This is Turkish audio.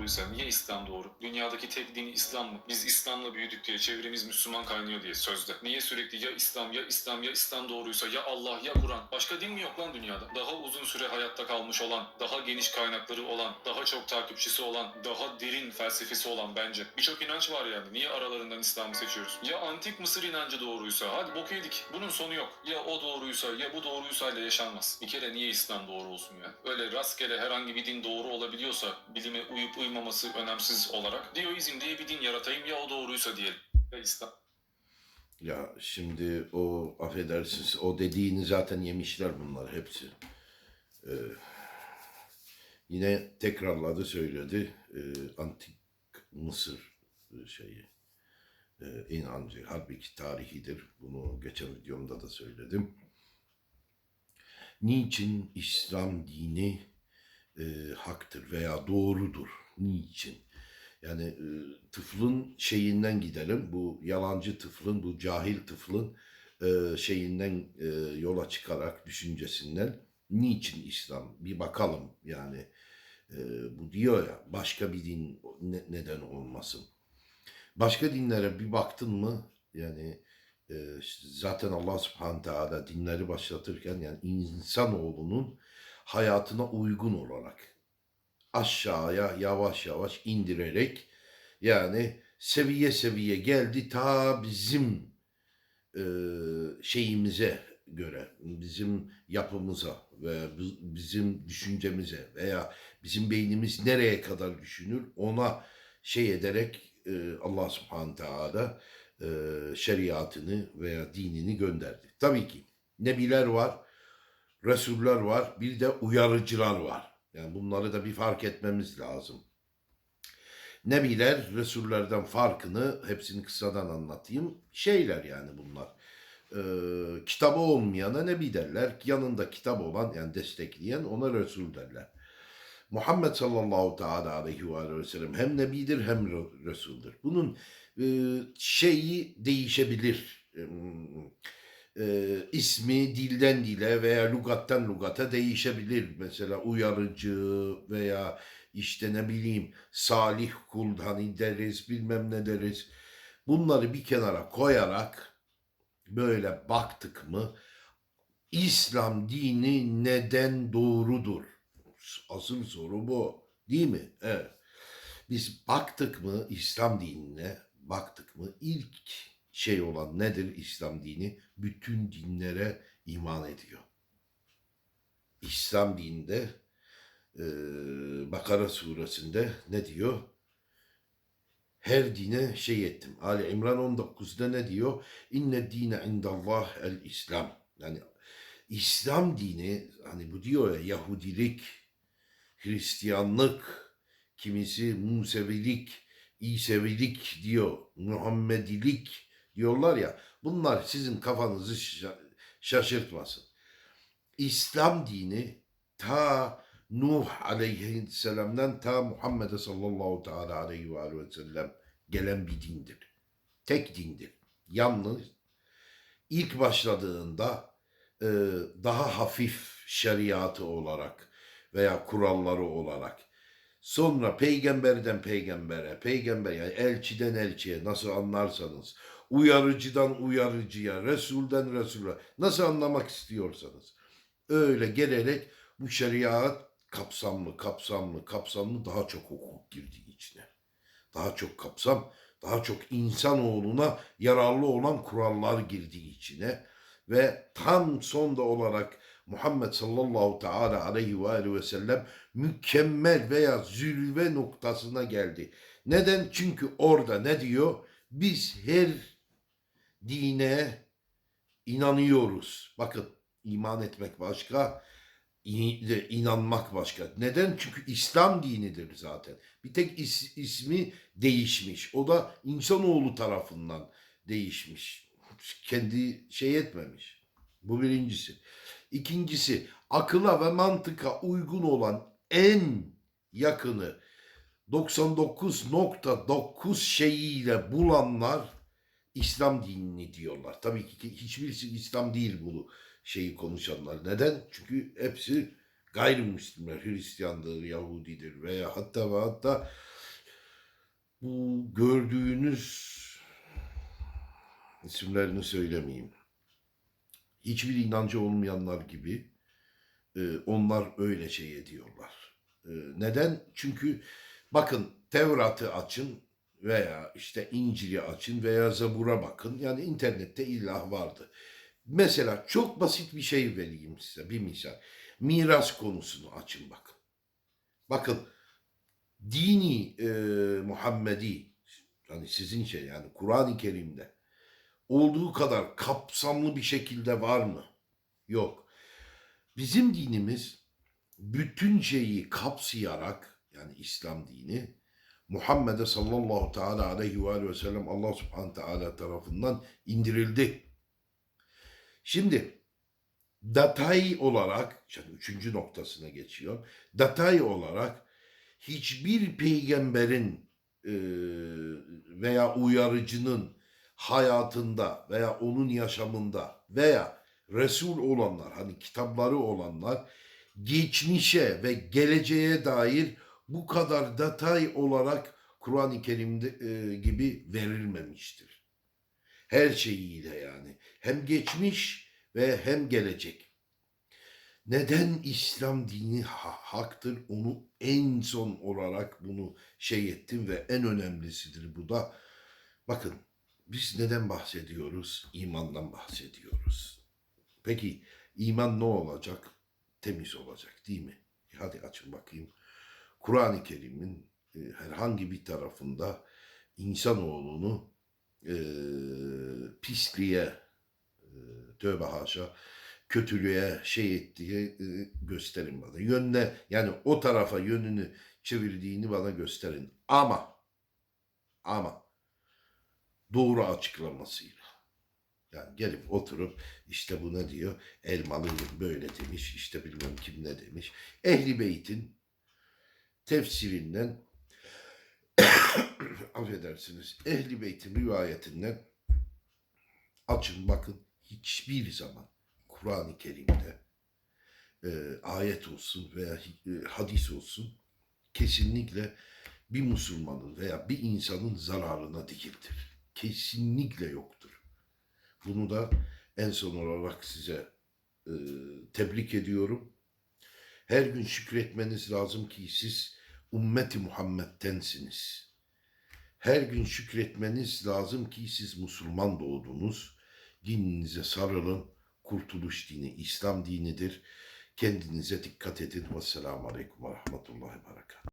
doğruysa niye İslam doğru? Dünyadaki tek din İslam mı? Biz İslam'la büyüdük diye çevremiz Müslüman kaynıyor diye sözde. Niye sürekli ya İslam ya İslam ya İslam doğruysa ya Allah ya Kur'an. Başka din mi yok lan dünyada? Daha uzun süre hayatta kalmış olan, daha geniş kaynakları olan, daha çok takipçisi olan, daha derin felsefesi olan bence. Birçok inanç var yani. Niye aralarından İslam'ı seçiyoruz? Ya antik Mısır inancı doğruysa hadi bok yedik. Bunun sonu yok. Ya o doğruysa ya bu doğruysa ile yaşanmaz. Bir kere niye İslam doğru olsun ya? Öyle rastgele herhangi bir din doğru olabiliyorsa bilime uyup uymaması önemsiz olarak Dioizm diye bir din yaratayım ya o doğruysa diyelim. İslam. Ya şimdi o affedersiniz o dediğini zaten yemişler bunlar hepsi. Ee, yine tekrarladı söyledi ee, antik Mısır e, şeyi e, inancı halbuki tarihidir. Bunu geçen videomda da söyledim. Niçin İslam dini e, haktır veya doğrudur? Niçin? Yani e, tıflın şeyinden gidelim. Bu yalancı tıflın, bu cahil tıflın e, şeyinden e, yola çıkarak düşüncesinden niçin İslam? Bir bakalım yani. E, bu diyor ya başka bir din ne- neden olmasın? Başka dinlere bir baktın mı yani e, zaten Allah subhanahu teala dinleri başlatırken yani insanoğlunun hayatına uygun olarak aşağıya yavaş yavaş indirerek yani seviye seviye geldi ta bizim e, şeyimize göre, bizim yapımıza ve bi- bizim düşüncemize veya bizim beynimiz nereye kadar düşünür ona şey ederek e, Allah subhanahu teala e, şeriatını veya dinini gönderdi. Tabii ki nebiler var, Resuller var, bir de uyarıcılar var. Yani bunları da bir fark etmemiz lazım. Nebiler, Resullerden farkını hepsini kısadan anlatayım. Şeyler yani bunlar. Ee, kitabı olmayana Nebi derler. Yanında kitap olan yani destekleyen ona Resul derler. Muhammed sallallahu teala aleyhi ve sellem hem Nebidir hem Re- Resul'dür. Bunun e, şeyi değişebilir. E, ismi dilden dile veya lugattan lugata değişebilir. Mesela uyarıcı veya işte ne bileyim salih kul hani deriz bilmem ne deriz. Bunları bir kenara koyarak böyle baktık mı İslam dini neden doğrudur? Asıl soru bu. Değil mi? Evet. Biz baktık mı İslam dinine baktık mı ilk şey olan nedir İslam dini? Bütün dinlere iman ediyor. İslam dininde e, Bakara suresinde ne diyor? Her dine şey ettim. Ali İmran 19'da ne diyor? İnne dine indallah el İslam. Yani İslam dini hani bu diyor ya Yahudilik, Hristiyanlık, kimisi Musevilik, İsevilik diyor, Muhammedilik diyorlar ya. Bunlar sizin kafanızı şa- şaşırtmasın. İslam dini ta Nuh aleyhisselamdan ta Muhammed sallallahu teala aleyhi ve aleyhi ve sellem gelen bir dindir. Tek dindir. Yalnız ilk başladığında daha hafif şeriatı olarak veya kuralları olarak sonra peygamberden peygambere, peygamber yani elçiden elçiye nasıl anlarsanız, uyarıcıdan uyarıcıya, Resulden Resul'a nasıl anlamak istiyorsanız öyle gelerek bu şeriat kapsamlı, kapsamlı, kapsamlı daha çok hukuk girdi içine. Daha çok kapsam, daha çok insanoğluna yararlı olan kurallar girdi içine ve tam sonda olarak Muhammed sallallahu teala aleyhi ve aleyhi ve sellem mükemmel veya zirve noktasına geldi. Neden? Çünkü orada ne diyor? Biz her dine inanıyoruz. Bakın iman etmek başka, inanmak başka. Neden? Çünkü İslam dinidir zaten. Bir tek is- ismi değişmiş. O da insanoğlu tarafından değişmiş. Kendi şey etmemiş. Bu birincisi. İkincisi akıla ve mantıka uygun olan en yakını 99.9 şeyiyle bulanlar İslam dinini diyorlar. Tabii ki hiçbirisi İslam değil bu şeyi konuşanlar. Neden? Çünkü hepsi gayrimüslimler, Hristiyandır, Yahudidir veya hatta ve hatta bu gördüğünüz isimlerini söylemeyeyim. Hiçbir inancı olmayanlar gibi e, onlar öyle şey ediyorlar. E, neden? Çünkü bakın Tevrat'ı açın veya işte İncil'i açın veya Zabur'a bakın. Yani internette illa vardı. Mesela çok basit bir şey vereyim size bir misal. Miras konusunu açın bakın. Bakın dini e, Muhammedi hani sizin şey yani Kur'an-ı Kerim'de olduğu kadar kapsamlı bir şekilde var mı? Yok. Bizim dinimiz bütün şeyi kapsayarak yani İslam dini Muhammed'e sallallahu teala aleyhi ve, aleyhi ve sellem Allah subhanahu teala tarafından indirildi. Şimdi datay olarak, işte üçüncü noktasına geçiyor. Datay olarak hiçbir peygamberin veya uyarıcının hayatında veya onun yaşamında veya Resul olanlar hani kitapları olanlar geçmişe ve geleceğe dair bu kadar detay olarak Kur'an-ı Kerim'de e, gibi verilmemiştir. Her şeyiyle yani. Hem geçmiş ve hem gelecek. Neden İslam dini ha- haktır onu en son olarak bunu şey ettim ve en önemlisidir bu da. Bakın biz neden bahsediyoruz? İmandan bahsediyoruz. Peki iman ne olacak? Temiz olacak değil mi? E Hadi açın bakayım. Kur'an-ı Kerim'in e, herhangi bir tarafında insanoğlunu e, pisliğe, e, tövbe haşa, kötülüğe şey ettiği e, gösterin bana. Yönüne yani o tarafa yönünü çevirdiğini bana gösterin. Ama ama doğru açıklamasıyla. Yani gelip oturup işte bu ne diyor? Elmalı böyle demiş, işte bilmem kim ne demiş. Ehli Beyt'in tefsirinden affedersiniz Ehli Beyt'in rivayetinden açın bakın hiçbir zaman Kur'an-ı Kerim'de e, ayet olsun veya e, hadis olsun kesinlikle bir Müslümanın veya bir insanın zararına değildir. Kesinlikle yoktur. Bunu da en son olarak size e, tebrik ediyorum. Her gün şükretmeniz lazım ki siz ümmeti Muhammed'tensiniz. Her gün şükretmeniz lazım ki siz Müslüman doğdunuz. Dininize sarılın. Kurtuluş dini İslam dinidir. Kendinize dikkat edin. Vesselamu Aleyküm ve Rahmetullahi Berekatuhu.